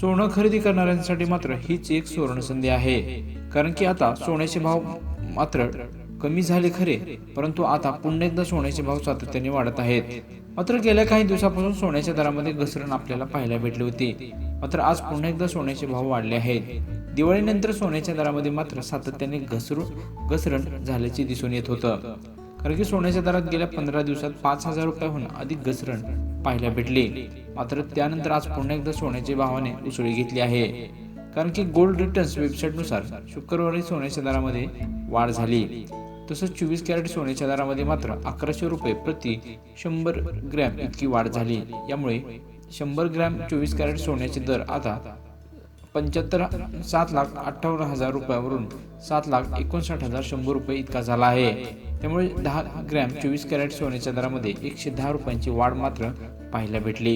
सोनं खरेदी करणाऱ्यांसाठी मात्र हीच एक सुवर्णसंधी आहे. कारण की आता सोन्याचे भाव मात्र कमी झाले खरे परंतु आता पुन्हा एकदा सोन्याचे भाव सातत्याने वाढत आहेत. मात्र गेल्या काही दिवसापासून सोन्याच्या दरामध्ये घसरण आपल्याला पाहायला भेटली होती. मात्र आज पुन्हा एकदा सोन्याचे भाव वाढले आहेत. दिवाळीनंतर सोन्याच्या दरामध्ये मात्र सातत्याने घसरू घसरण झाल्याचे दिसून येत होतं. कारण की सोन्याच्या दरात गेल्या पंधरा दिवसात पाच हजार रुपयाहून अधिक घसरण पाहायला भेटली. मात्र त्यानंतर आज पुन्हा एकदा सोन्याच्या भावाने उसळी घेतली आहे. कारण की गोल्ड रिटर्न्स वेबसाईटनुसार शुक्रवारी सोन्याच्या दरामध्ये वाढ झाली. तसंच चोवीस कॅरेट सोन्याच्या दरामध्ये मात्र अकराशे रुपये प्रति शंभर ग्रॅम इतकी वाढ झाली. यामुळे शंभर ग्रॅम चोवीस कॅरेट सोन्याचे दर आता पंच्याहत्तर सात लाख अठ्ठावन्न हजार रुपयावरून सात लाख एकोणसाठ हजार शंभर रुपये इतका झाला आहे. त्यामुळे दहा ग्रॅम चोवीस कॅरेट सोन्याच्या दरामध्ये एकशे दहा रुपयांची वाढ मात्र पाहायला भेटली.